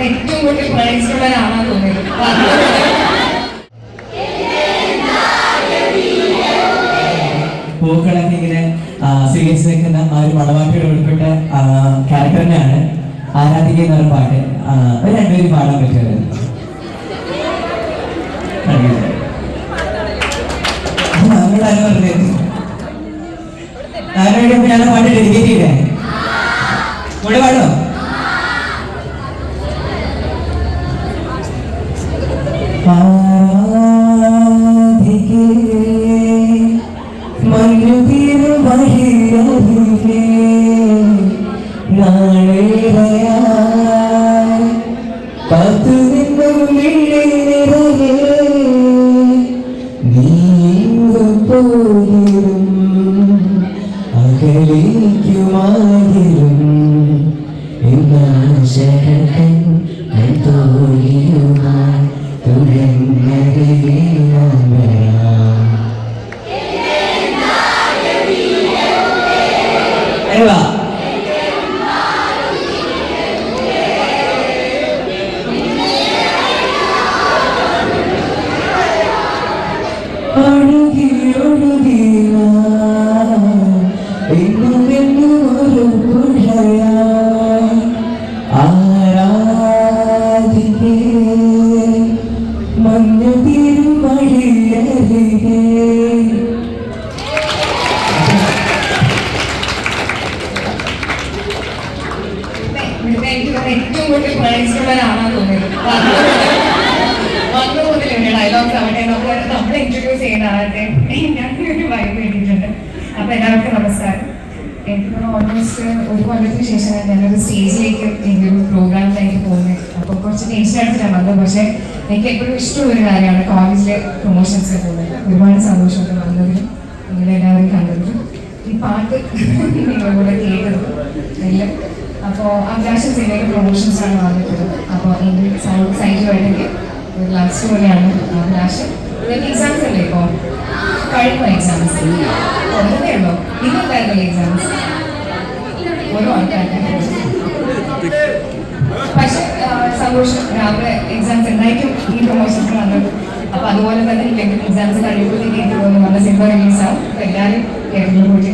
ഏറ്റവും കൂടുതൽ പ്രൈസുള്ള ഒരാളാണ് തോന്നിയത് പൂക്കളൊക്കെ ഇങ്ങനെ സ്വീകരിച്ച് നിൽക്കുന്ന ആ ഒരു മണവാട്ടിയുടെ ഉൾപ്പെട്ട ക്യാരക്ടറിനെയാണ് ആരാധിക്കുന്ന ഒരു പാട്ട്. രണ്ടുപേരും പാടാൻ പറ്റുമായിരുന്നു ആരും പറഞ്ഞത് ആരോടും ഞാൻ പാട്ട് ഡെഡിക്കേറ്റ് ചെയ്തേ. കൂടെ പാടോ? നാളേറെയായി കാത്തു നിന്നും hiền yêu mà sẽ đến đến tôi yêu ai tự hình ngay là mẹ. Em à Hãy subscribe cho kênh Ghiền Mì Gõ Để không bỏ lỡ những video hấp dẫn ഏറ്റവും കൂടുതൽ ഒരാളാണ് തോന്നിയത് വന്നു മുതലുള്ള ഡയലോഗ്സ് ആവട്ടെ നമ്മൾ നമ്മളെ ഇൻട്രൊഡ്യൂസ് ചെയ്യുന്ന ആളത്തെ ഞാനൊരു വൈബ് കിട്ടിയിട്ടുണ്ട് അപ്പൊ എല്ലാവർക്കും നമസ്കാരം എനിക്ക് ഓൾമോസ്റ്റ് ഒരു കൊല്ലത്തിന് ശേഷം ഞാനൊരു സ്റ്റേജിലേക്ക് എന്റെ ഒരു പ്രോഗ്രാമിലേക്ക് പോകുന്നത് അപ്പോൾ കുറച്ച് ടെൻഷൻ അടിച്ചിട്ടാണ് വന്നത്. പക്ഷേ എനിക്ക് എപ്പോഴും ഇഷ്ടമുള്ള ഒരു കാര്യമാണ് കോളേജിലെ പ്രൊമോഷൻസ് പോകുന്നത് ഒരുപാട് സന്തോഷമുണ്ട് വന്നതിലും നിങ്ങളെല്ലാവരും കണ്ടതിലും ഈ പാട്ട് നിങ്ങളുടെ കൂടെ കേട്ടത് എല്ലാം. അപ്പോൾ അത്യാവശ്യം സിനിമയുടെ പ്രൊമോഷൻസ് ആണ് വന്നിട്ടുള്ളത്. അപ്പോൾ എന്റെ സൗണ്ട് സൈറ്റുമായിട്ടൊക്കെ ഒരു ലവ് സ്റ്റോറിയാണ് അഭിലാഷ്. ഇതൊക്കെ എക്സാംസ് അല്ലേ ഇപ്പോൾ കഴിഞ്ഞ എക്സാംസ് ഒന്നേ ഉള്ളൂ? ഇന്നുണ്ടായിരുന്നല്ലോ എക്സാംസ് ഓരോ പക്ഷെ ആ, സന്തോഷം. രാവിലെ എക്സാംസ് എന്തായിട്ടും ഈ പ്രൊമോഷൻസ് വന്നത്. അപ്പൊ അതുപോലെ തന്നെ എക്സാംസ് കഴിയുമ്പോഴത്തേക്ക് എനിക്ക് തോന്നുന്നു നല്ല സിനിമ റിലീസാവും എല്ലാവരും കേരളത്തിൽ പോയിട്ട്